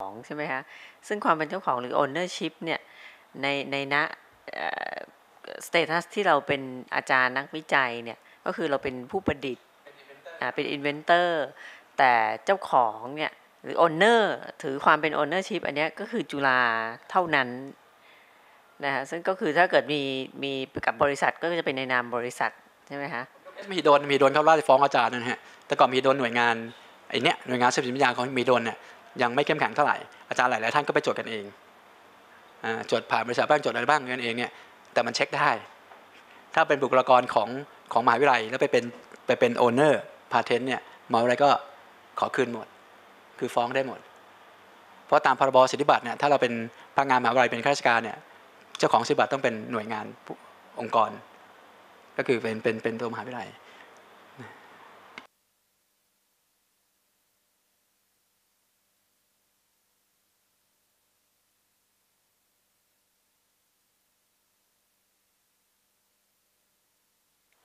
ของใช่ไหมคะ ซึ่งความเป็นเจ้าของหรือ ownership เนี่ย ในในณสเตตัสที่เราเป็นอาจารย์นักวิจัยเนี่ย ก็คือเราเป็นผู้ประดิษฐ์เป็น inventor แต่เจ้าของเนี่ย หรือ owner ถือความเป็น ownership อันนี้ก็คือจุฬาเท่านั้นนะฮะซึ่งก็คือถ้าเกิดมีมีกับบริษัทก็จะเป็นในนามบริษัทใช่ไหมคะมีโดนมีโดนเขาล่าฟ้องอาจารย์นะฮะแต่ก่อนมีโดนหน่วยงานไอเนี้ยหน่วยงานทรัพย์สินปัญญาของมีโดนเนี่ย ยังไม่เข้มแข็งเท่าไหร่อาจารย์หลายๆท่านก็ไปจดกันเองจดผ่านบริษัทบ้างจดอะไรบ้างกันเองเนี่ยแต่มันเช็คได้ ถ้าเป็นบุคลากรของของมหาวิทยาลัยแล้วไปเป็นไปเป็นโอนเนอร์พาเทนต์เนี่ยมหาวิทยาลัยก็ขอคืนหมด คือฟ้องได้หมด เพราะตามพรบสิทธิบัตรเนี่ยถ้าเราเป็นพนักงานมหาวิทยาลัยเป็นข้าราชการเนี่ยเจ้าของสิทธิบัตรต้องเป็นหน่วยงานองค์กร ก็คือเป็นเป็นเป็นตัวมหาวิทยาลัย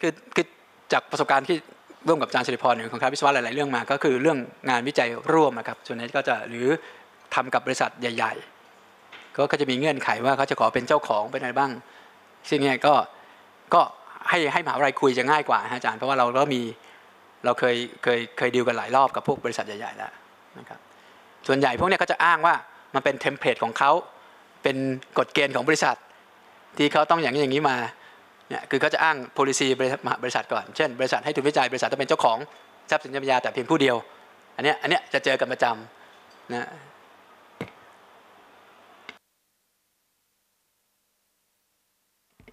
คือคือจากประสบการณ์ที่ร่วมกับอาจารย์สิริพรของคณะวิศวะหลาย ๆ เรื่องมา ก็คือเรื่องงานวิจัยร่วมนะครับส่วนนี้ก็จะหรือทำกับบริษัทใหญ่ ๆ ก็จะมีเงื่อนไขว่าเขาจะขอเป็นเจ้าของเป็นอะไรบ้างซึ่งเนี่ยก็ก็ให้ให้มหาวิทยาลัยคุยจะง่ายกว่าอาจารย์เพราะว่าเราก็มีเราเคยเคยเคยดีลกันหลายรอบกับพวกบริษัทใหญ่ๆแล้วนะครับส่วนใหญ่พวกนี้เขาจะอ้างว่ามันเป็นเทมเพลตของเขาเป็นกฎเกณฑ์ของบริษัท ที่เขาต้องอย่างนี้อย่างนี้มา เนี่ยคือเขาจะอ้าง policy บริษัทก่อน เช่น บริษัทให้ทุนวิจัยบริษัทต้องเป็นเจ้าของทรัพย์สินปัญญาแต่เพียงผู้เดียว อันนี้อันนี้จะเจอกันประจำนะ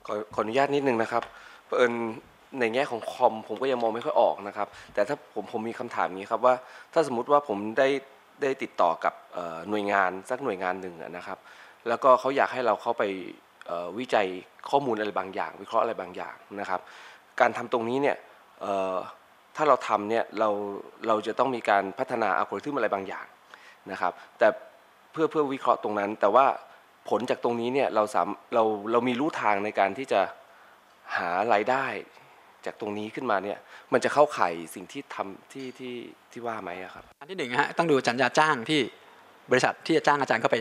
ขอขออนุญาตนิดนึงนะครับเอิญในแง่ของคอมผมก็ยังมองไม่ค่อยออกนะครับ แต่ถ้าผมผมมีคำถามนี้ครับว่า ถ้าสมมติว่าผมได้ได้ติดต่อกับหน่วยงานสักหน่วยงานหนึ่งนะครับ แล้วก็เขาอยากให้เราเข้าไป วิจัยข้อมูลอะไรบางอย่าง วิเคราะห์อะไรบางอย่างนะครับ การทำตรงนี้เนี่ยถ้าเราทำเนี่ยเราเราจะต้องมีการพัฒนาอัลกอริทึมอะไรบางอย่างนะครับ แต่เพื่อเพื่อวิเคราะห์ตรงนั้น แต่ว่าผลจากตรงนี้เนี่ยเราสามเราเรามีรู้ทางในการที่จะหารายได้จากตรงนี้ขึ้นมาเนี่ยมันจะเข้าข่ายสิ่งที่ทำที่ที่ที่ว่าไหมครับ อันที่หนึ่งฮะต้องดูสัญญาจ้างที่บริษัทที่จะจ้างอาจารย์เข้าไป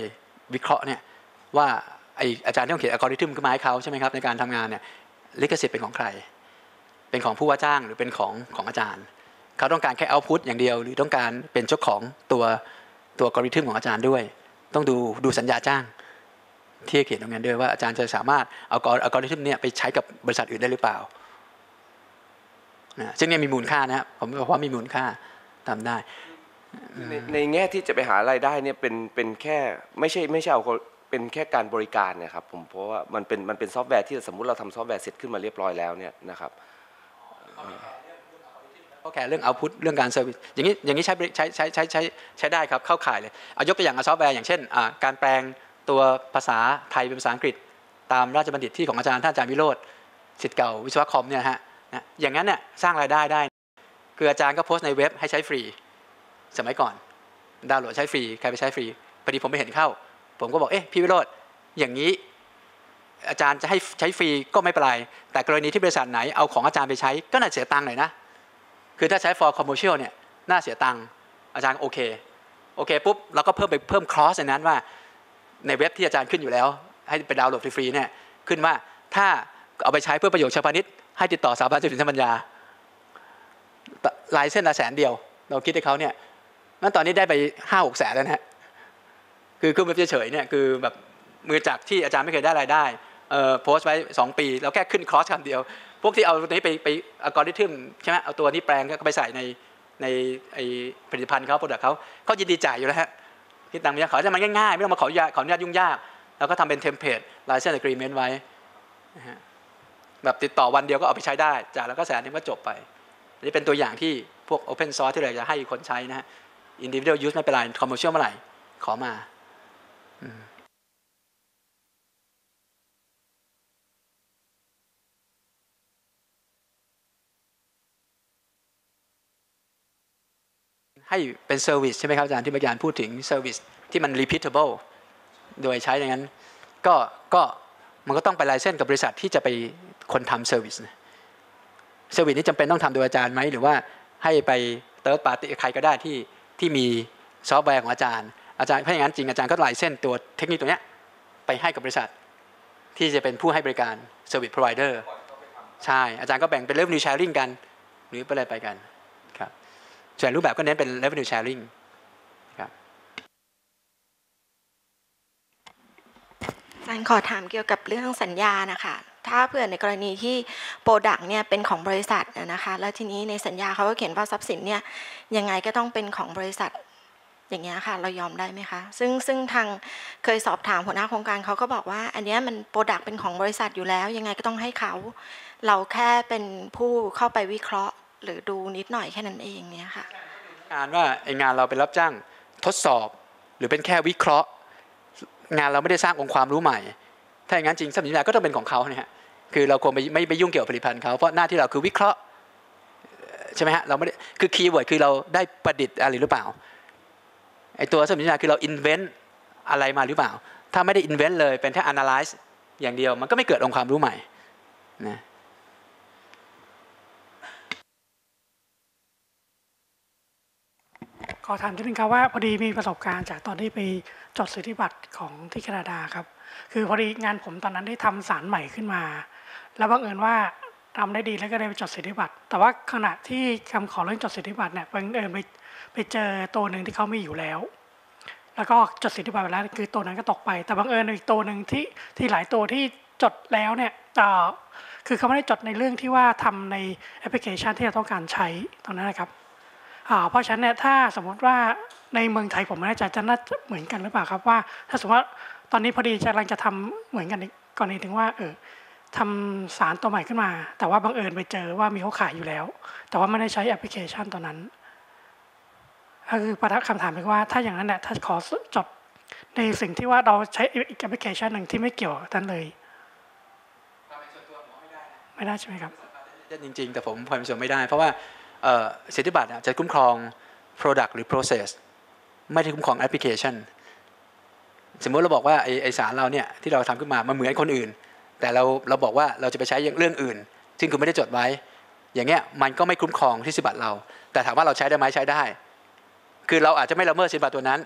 วิเคราะห์เนี่ยว่า ไออาจารย์ต้องเขียนอัลกอริทึมขึ้นมาให้เขาใช่ไหมครับในการทำงานเนี่ยลิขสิทธิ์เป็นของใคร เป็นของผู้ว่าจ้างหรือเป็นของของอาจารย์ เขาต้องการแค่เอาพุทอย่างเดียว หรือต้องการเป็นเจ้าของตัวตัวอัลกอริทึมของอาจารย์ด้วย ต้องดูดูสัญญาจ้าง ที่เขียนตรงนั้นด้วยว่าอาจารย์จะสามารถเอาอัลกอริทึมเนี่ยไปใช้กับบริษัทอื่นได้หรือเปล่านะซึ่งเนี่ยมีมูลค่านะครับผมบอกว่ามีมูลค่าทำได้ในในแง่ที่จะไปหารายได้เนี่ยเป็นเป็นแค่ไม่ใช่ไม่ใช่เอา เป็นแค่การบริการเนี่ยครับผมเพราะว่ามันเป็นมันเป็นซอฟต์แวร์ที่สมมุติเราทำซอฟต์แวร์เสร็จขึ้นมาเรียบร้อยแล้วเนี่ยนะครับเขาแค่เรื่องเอาพุทเรื่องการเซอร์วิสอย่างนี้อย่างนี้ใช้ใช้ใช้ใช้ใช้ใช้ได้ครับเข้าข่ายเลยเอายกตัวอย่างซอฟต์แวร์อย่างเช่นการแปลงตัวภาษาไทยเป็นภาษาอังกฤษ ตามราชบัณฑิตที่ของอาจารย์ท่านอาจารย์วิโรธสิทธิ์เก่าวิศวะคอมเนี่ยฮะอย่างนั้นเนี่ยสร้างรายได้ได้ คืออาจารย์ก็โพสต์ในเว็บให้ใช้ฟรี สมัยก่อนดาวน์โหลดใช้ฟรีใครไปใช้ฟรีพอดีผมไปเห็นเข้า ผมก็บอกเอ๊ะพี่วิโรธอย่างนี้ อาจารย์จะให้ใช้ฟรีก็ไม่เป็นไร แต่กรณีที่บริษัทไหนเอาของอาจารย์ไปใช้ก็น่าเสียตังค์หน่อยนะ คือถ้าใช้ for commercial เนี่ยน่าเสียตังค์อาจารย์โอเคโอเคปุ๊บเราก็เพิ่มไปเพิ่มคลอสในนั้นว่า ในเว็บที่อาจารย์ขึ้นอยู่แล้ว ให้ไปดาวน์โหลดฟรีๆเนี่ยขึ้นว่าถ้าเอาไปใช้เพื่อประโยชน์เชิงพาณิชย์ให้ติดต่อสถาบันสินทรัพย์ปัญญาลายเส้นละแสนเดียว เราคิดให้เขาเนี่ยนั้นตอนนี้ได้ไปห้าหกแสนแล้วนะฮะ คือคือแบบเฉยๆเนี่ยคือแบบมือจักที่อาจารย์ไม่เคยได้รายได้เอ่อโพสต์ไว้ 2 ปี แล้วแค่ขึ้นครอสคำเดียว พวกที่เอาตัวนี้ไปไปอัลกอริทึมใช่ไหมเอาตัวนี้แปลงก็ไปใส่ในในไอผลิตภัณฑ์เขาโปรดักต์เขาเขายินดีจ่ายอยู่แล้วฮะคิดตังค์เนี่ยขอจะมันง่ายๆ ไม่ต้องมาขอขออนุญาตยุ่งยาก แล้วก็ทำเป็นเทมเพลตลายเส้นอะกรีเมนต์ไว้แบบติดต่อวันเดียวก็เอาไปใช้ได้จ่ายแล้วก็แสนนึงก็จบไปอันนี้เป็นตัวอย่างที่พวก Open Source ที่เราจะให้คนใช้นะฮะ Individual Use ไม่เป็นไร Commercial เมื่อไหร่ขอมา ให้เป็นเซอร์วิสใช่ไหมครับอาจารย์ที่เมื่อกี้พูดถึงเซอร์วิสที่มัน repeatable โดยใช้อย่างนั้น ก็ก็มันก็ต้องไปไลเซนกับบริษัทที่จะไปคนทำเซอร์วิสเซอร์วิสนี้จำเป็นต้องทำโดยอาจารย์ไหมหรือว่าให้ไปเติร์ดปาร์ตี้ใครก็ได้ที่ที่มีซอฟต์แวร์ของอาจารย์ อาจารย์ถ้าอย่างนั้นจริงอาจารย์ก็ไลเส้นตัวเทคนิคตัวเนี้ยไปให้กับบริษัท ที่จะเป็นผู้ให้บริการ Service Provider ใช่อาจารย์ก็แบ่งเป็น Revenue Sharing กัน หรือไปอะไรไปกัน ส่วนรูปแบบก็เน้นเป็น Revenue Sharing ครับอาจารย์ขอถามเกี่ยวกับเรื่องสัญญานะคะถ้าเผื่อในกรณีที่โปรดักต์เนี่ยเป็นของบริษัทนะคะ แล้วทีนี้ในสัญญาเขาก็เขียนว่าทรัพย์สินเนี่ยยังไงก็ต้องเป็นของบริษัทอย่างเงี้ยค่ะ เรายอมได้ไหมคะ ซึ่งซึ่งทางเคยสอบถามหัวหน้าโครงการเขาก็บอกว่า อันเนี้ยมันโปรดักต์เป็นของบริษัทอยู่แล้ว ยังไงก็ต้องให้เขา เราแค่เป็นผู้เข้าไปวิเคราะห์ หรือดูนิดหน่อยแค่นั้นเองเนี่ยค่ะงานว่าไองานเราเป็นรับจ้างทดสอบ หรือเป็นแค่วิเคราะห์ งานเราไม่ได้สร้างองค์ความรู้ใหม่ ถ้าอย่างนั้นจริงทรัพย์สินทาก็ต้องเป็นของเขาเนี่ยฮะคือเราควรไม่ไม่ไปยุ่งเกี่ยวกับผลิตภัณฑ์เขาเพราะหน้าที่เราคือวิเคราะห์ใช่ไหมฮะเราไม่ได้คือคีย์เวิร์ดคือเราได้ประดิษฐ์อะไรหรือเปล่าไอตัวทรัพย์สินทาคือเรา invent อะไรมาหรือเปล่า ถ้าไม่ได้ invent เลยเป็นแค่ analyze อย่างเดียวมันก็ไม่เกิดองค์ความรู้ใหม่นะ ขอถามนิดนึงครับว่าพอดีมีประสบการณ์จากตอนที่ไปจดสิทธิบัตรของที่แคนาดาครับ คือพอดีงานผมตอนนั้นได้ทำสารใหม่ขึ้นมา แล้วบังเอิญว่าทำได้ดีแล้วก็ได้ไปจดสิทธิบัตร แต่ว่าขณะที่คำขอเรื่องจดสิทธิบัตรเนี่ยบังเอิญไปไปเจอตัวหนึ่งที่เขาไมีอยู่แล้ว แล้วก็จดสิทธิบัตรไปแล้วคือตัวนั้นก็ตกไป แต่บังเอิญอีกตัวหนึ่งที่ที่หลายตัวที่จดแล้วเนี่ยเอ่อคือเขาไม่ได้จดในเรื่องที่ว่าทำในแอปพลิเคชันที่เราต้องการใช้ตรงนั้นนะครับ เพราะฉะนั้นเนี่ยถ้าสมมติว่าในเมืองไทยผมไม่แน่ใจจะน่าจะเหมือนกันหรือเปล่าครับว่า ถ้าสมมติว่าตอนนี้พอดีจะกำลังจะทำเหมือนกันอีกกรณีถึงว่าเออทำสารตัวใหม่ขึ้นมา แต่ว่าบังเอิญไปเจอว่ามีเขาขายอยู่แล้ว แต่ว่าไม่ได้ใช้แอปพลิเคชันตัวนั้นก็คือประทับคำถามคือว่าถ้าอย่างนั้นเนี่ยถ้าขอจดในสิ่งที่ว่าเราใช้อีกแอปพลิเคชันหนึ่งที่ไม่เกี่ยวกับนั้นเลยไม่ได้ใช่ไหมครับได้จริงๆ แต่ผมความเป็นส่วนไม่ได้ เพราะว่าเอ่อ สิทธิบัตรจะคุ้มครอง Product หรือ Process ไม่ได้คุ้มครองแอปพลิเคชันสมมติเราบอกว่าไอไอสารเราเนี่ยที่เราทำขึ้นมามันเหมือนคนอื่น แต่เราเราบอกว่าเราจะไปใช้เรื่องอื่น ซึ่งคุณไม่ได้จดไว้ อย่างเงี้ยมันก็ไม่คุ้มครองที่สิทธิบัตรเรา แต่ถามว่าเราใช้ได้ไหมใช้ได้ คือเราอาจจะไม่ละเมิดสิทธิบัตรตัวนั้น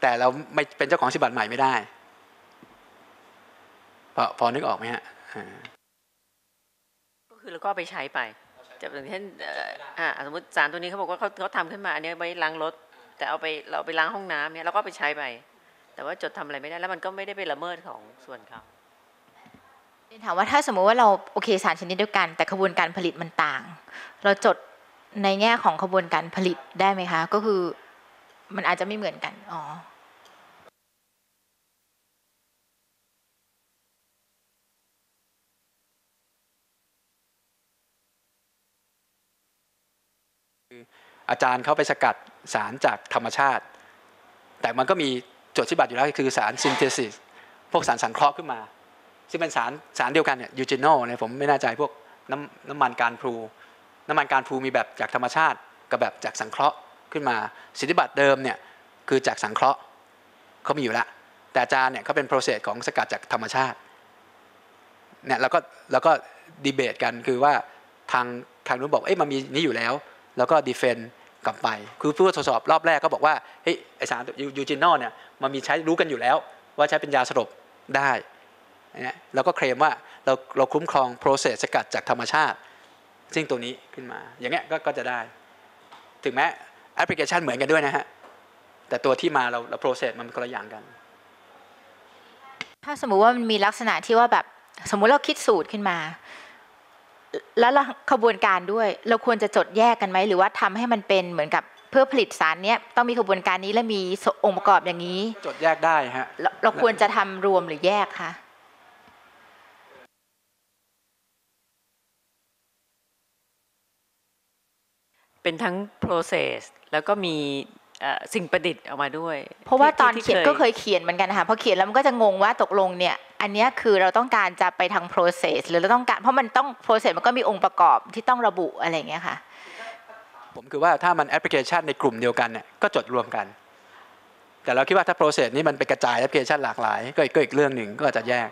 แต่เราไม่เป็นเจ้าของสิทธิบัตรใหม่ไม่ได้พอพอนึกออกไหมฮะก็คือเราก็ไปใช้ไป จะอย่างเช่นอ่าสมมติสารตัวนี้เขาบอกว่าเขาเขาทำขึ้นมาอันนี้ไว้ล้างรถ แต่เอาไปเราไปล้างห้องน้ำเนี่ยเราก็ไปใช้ไปแต่ว่าจดทำอะไรไม่ได้แล้วมันก็ไม่ได้ไปละเมิดของส่วนเขาเถามว่าถ้าสมมุติว่าเราโอเคสารชนิดเดียวกัน แต่ขบวนการผลิตมันต่าง เราจดในแง่ของขบวนการผลิตได้ไหมคะ ก็คือมันอาจจะไม่เหมือนกันอ๋อ อาจารย์เขาไปสกัดสารจากธรรมชาติ แต่มันก็มีจทย์ที่บัตรอยู่แล้วคือสารซินเทซิสพวกสารสังเคราะห์ขึ้นมา ซึ่งเป็นสารสารเดียวกันเนี่ยยูจิโนเนี่ยผมไม่แน่ใจพวกน้ำน้ำมันการพลูน้ำมันการพลูมีแบบจากธรรมชาติ กับแบบจากสังเคราะห์ขึ้นมาสิทธิบัตรเดิมเนี่ยคือจากสังเคราะห์เขามีอยู่แล้วแต่อาจารย์เนี่ยเขาเป็นโปรเซสของสกัดจากธรรมชาติเนี่ยแล้วก็แล้วก็ดีเบตกันคือว่าทางทางนู้นบอกเอ้ยมันมีนี้อยู่แล้ว แล้วก็ดีเฟน กลับไป คือผู้ทดสอบรอบแรกก็บอกว่าเฮ้ยไอสารยูจินอลเนี่ยมันมีใช้รู้กันอยู่แล้ว ว่าใช้เป็นยาสลบได้เนี่ยแล้วก็เคลมว่าเราเราคุ้มครองโปรเซสสกัดจากธรรมชาติ ซึ่งตัวนี้ขึ้นมา อย่างเงี้ยก็ก็จะได้ ถึงแม้แอปพลิเคชันเหมือนกันด้วยนะฮะ แต่ตัวที่มาเราเราโปรเซสมันคนละอย่างกัน ถ้าสมมุติว่ามันมีลักษณะที่ว่าแบบสมมุติเราคิดสูตรขึ้นมา แล้วเราขบวนการด้วย เราควรจะจดแยกกันไหม หรือว่าทำให้มันเป็นเหมือนกับเพื่อผลิตสารเนี้ยต้องมีขบวนการนี้และมีองค์ประกอบอย่างนี้ จดแยกได้ฮะเราเราควรจะทำรวมหรือแยกคะเป็นทั้ง process แล้วก็มีเอ่อสิ่งประดิษฐ์ออกมาด้วย เพราะว่าที่ตอนที่เขียนก็เคยเขียนเหมือนกันนะคะพอเขียนแล้วมันก็จะงงว่าตกลงเนี่ย อันนี้คือเราต้องการจะไปทาง process หรือเราต้องการเพราะมันต้อง process มันก็มีองค์ประกอบที่ต้องระบุอะไรเงี้ยค่ะ ผมคือว่าถ้ามันแอปพลิเคชันในกลุ่มเดียวกันเนี่ยก็จดรวมกัน แต่เราคิดว่าถ้า process นี้มันไปกระจายแอปพลิเคชันหลากหลาย ก็อีกเรื่องหนึ่งก็อาจจะแยก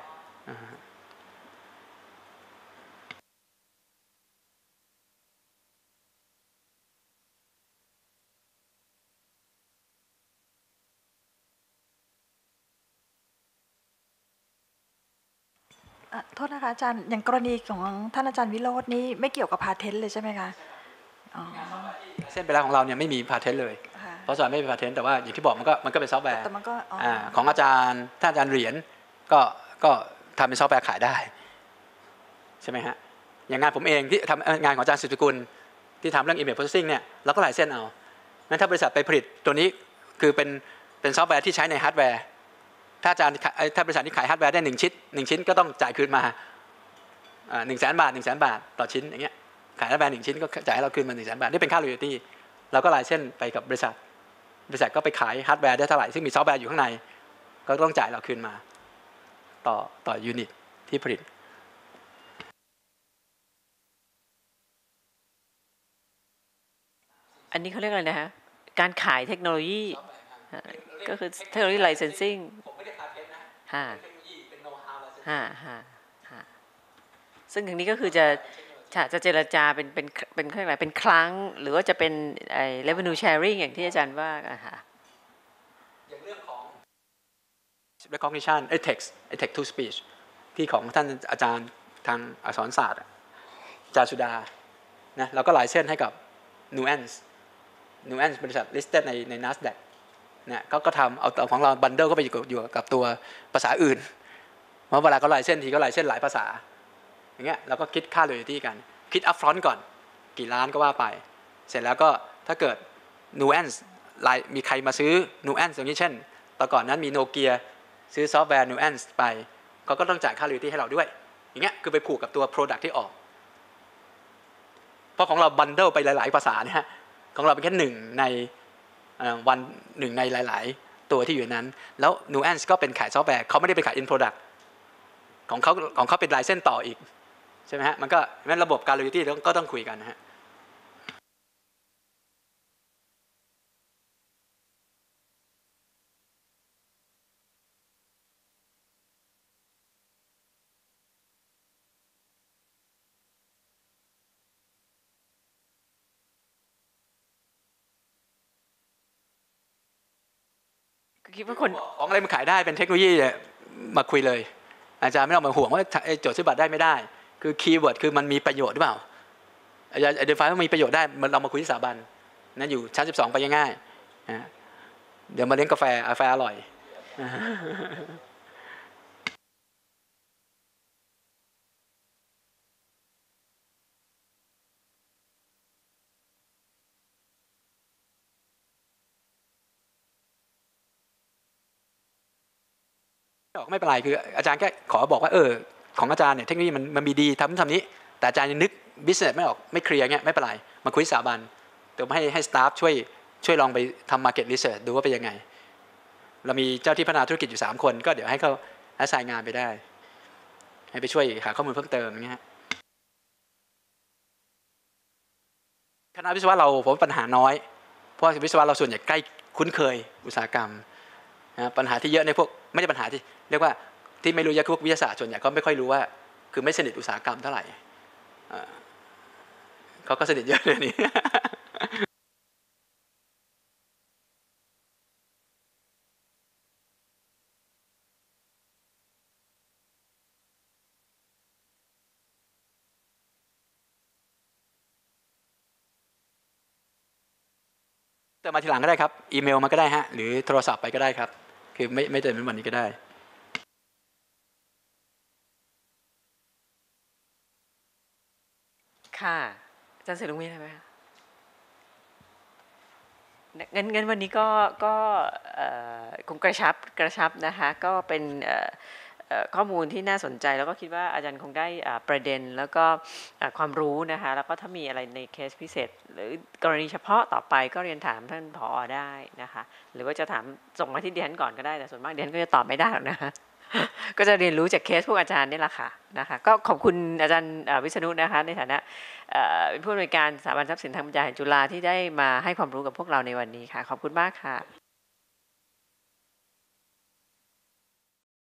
อะโทษนะ คะอาจารย์อย่างกรณีของท่านอาจารย์วิโรจน์นี่ไม่เกี่ยวกับพาเทนต์เลยใช่ไหมคะอ๋อเส้นไปแล้วของเราเนี่ยไม่มีพาเทนต์เลยค่ะเพราะส่วนไม่มีพาเทนต์แต่ว่าอย่างที่บอกมันก็มันก็เป็นซอฟต์แวร์แต่มันก็อ๋อออ่าของอาจารย์ถ้าอาจารย์เหรียญก็ก็ทำเป็นซอฟต์แวร์ขายได้ใช่ไหมฮะอย่างงานผมเองที่ทำเอ่องานของอาจารย์สุทธิกุลที่ทำเรื่อง email processing เนี่ยเราก็หลายเส้นเอางั้นถ้าบริษัทไปผลิตตัวนี้คือเป็นเป็นซอฟต์แวร์ที่ใช้ในฮาร์ดแวร์ ถ้าอาจารย์ขายเอ่อถ้าบริษัทที่ขายฮาร์ดแวร์ได้หนึ่งชิ้นหนึ่งชิ้นก็ต้องจ่ายคืนมาหนึ่งแสนบาทหนึ่งแสนบาทต่อชิ้นอย่างเงี้ยขายฮาร์ดแวร์หนึ่งชิ้นก็จ่ายให้เราคืนมาหนึ่งแสนบาทนี่เป็นค่า royalty เราก็ลายเส้นไปกับบริษัท บริษัทก็ไปขายฮาร์ดแวร์ได้เท่าไหร่ซึ่งมีซอฟต์แวร์อยู่ข้างใน ก็ต้องจ่ายเราคืนมา ต่อต่อยูนิตที่ผลิตอันนี้เขาเรียกอะไรนะฮะ การขายเทคโนโลยีอ่าก็คือเทคโนโลยีไลเซนซิ่ง ผมไม่ได้พาเทนนะฮะเทคโนโลยีเป็นโน้ตฮาวฮะฮะฮะซึ่งทางนี้ก็คือจะจะจะเจรจาเป็นเป็นเป็นเขาเรียกอะไรเป็นครั้ง หรือว่าจะเป็นไอ้ revenue sharing อย่างที่อาจารย์ว่าอะค่ะอย่างเรื่องของ recognition ไอ้ text ไอ้ text to speech ที่ของท่านอาจารย์ทางอักษรศาสตร์อะอาจารย์สุดานะเราก็หลายเส้นให้กับ nuance nuance บริษัท listed ในใน NASDAQ เนี่ยก็ก็ทำเอาของเราบันเดิลก็ไปอยู่กับอยู่กับตัวภาษาอื่นเพราะเวลาเขาลายเส้นทีก็ลายเส้นหลายภาษา อย่างเงี้ยเราก็คิดค่า royalty กัน คิด upfront ก่อน กี่ล้านก็ว่าไป เสร็จแล้วก็ถ้าเกิด nuance ลายมีใครมาซื้อ nuance อย่างนี้เช่นแต่ก่อนนั้นมีโนเกียซื้อซอฟต์แวร์ nuance ไปเขาก็ต้องจ่ายค่า royalty ให้เราด้วย อย่างเงี้ยคือไปผูกกับตัว product ที่ออกเพราะของเราบันเดิลไปหลาย ๆ ภาษาเนี่ยฮะของเราเป็นแค่หนึ่งใน วันหนึ่งในหลาย ๆ ตัวที่อยู่นั้น แล้ว nuance ก็เป็นขายซอฟต์แวร์เขาไม่ได้เป็นขาย in product ของเขาของเขาเป็นลายเส้นต่ออีก ใช่ไหมฮะ มันก็แม้ระบบการ loyalty ก็ต้องคุยกันนะฮะ คิดว่าคนของอะไรมันขายได้เป็นเทคโนโลยีเนี่ยมาคุยเลย อาจารย์ไม่ต้องมาห่วงว่าไอ้โจทย์ซื้อบัตรได้ไม่ได้ คือคีย์เวิร์ดคือมันมีประโยชน์หรือเปล่าอาจารย์ identify ว่ามีประโยชน์ได้มันเรามาคุยที่สถาบันนั่นอยู่ชั้น12 ไปง่ายๆเดี๋ยวมาเลี้ยงกาแฟกาแฟอร่อย ออกไม่เป็นไรคืออาจารย์แค่ขอบอกว่าเออของอาจารย์เนี่ยเทคโนโลยีมันมันมีดีทำนู่นทำนี้ แต่อาจารย์ยังนึกบิสเนสไม่ออกไม่เคลียร์เงี้ยไม่เป็นไรมาคุยสถาบันเดี๋ยวให้ให้สตาฟช่วยช่วยลองไปทำมาร์เก็ตรีเสิร์ชดูว่าเป็นยังไง เรามีเจ้าที่พัฒนาธุรกิจอยู่ 3 คน ก็เดี๋ยวให้เขาให้สายงานไปได้ ให้ไปช่วยหาข้อมูลเพิ่มเติมอย่างเงี้ยคณะวิศวะเราผมปัญหาน้อย เพราะวิศวะเราส่วนใหญ่ใกล้คุ้นเคยอุตสาหกรรมนะปัญหาที่เยอะในพวกไม่ใช่ปัญหาที่ เรียกว่าที่ไม่รู้ยอะคือพวกวิทยาศาสตร์ส่วนใหญ่ก็ไม่ค่อยรู้ว่า คือไม่สนิทอุตสาหกรรมเท่าไหร่เขาก็สนิทเยอะเลยนี่แต่มาทีหลังก็ได้ครับ อีเมลมาก็ได้ฮะ หรือโทรศัพท์ไปก็ได้ครับ คือไม่ไม่เต็มเป็นวันนี้ก็ได้ ค่ะอา จารย์เสรุงมีอะไรไหมคะงั้นงั้นวันนี้ก็ก็คงกระชับกระชับนะคะ ก็เป็นข้อมูลที่น่าสนใจแล้วก็คิดว่าอาจารย์คงได้ประเด็นแล้วก็ความรู้นะคะ แล้วก็ถ้ามีอะไรในเคสพิเศษ หรือกรณีเฉพาะต่อไปก็เรียนถามท่านผอได้นะคะ หรือว่าจะถามส่งมาที่เดียนก่อนก็ได้แต่ส่วนมากเดียนก็จะตอบไม่ได้หรอกนะคะ ก็จะเรียนรู้จากเคสพวกอาจารย์นี่แหละค่ะนะคะก็ขอบคุณอาจารย์วิษณุนะคะ ในฐานะเอ่อเป็นผู้อำนวยการสถาบันทรัพย์สินทางปัญญาแห่งจุฬาที่ได้มาให้ความรู้กับพวกเราในวันนี้ค่ะ ขอบคุณมากค่ะ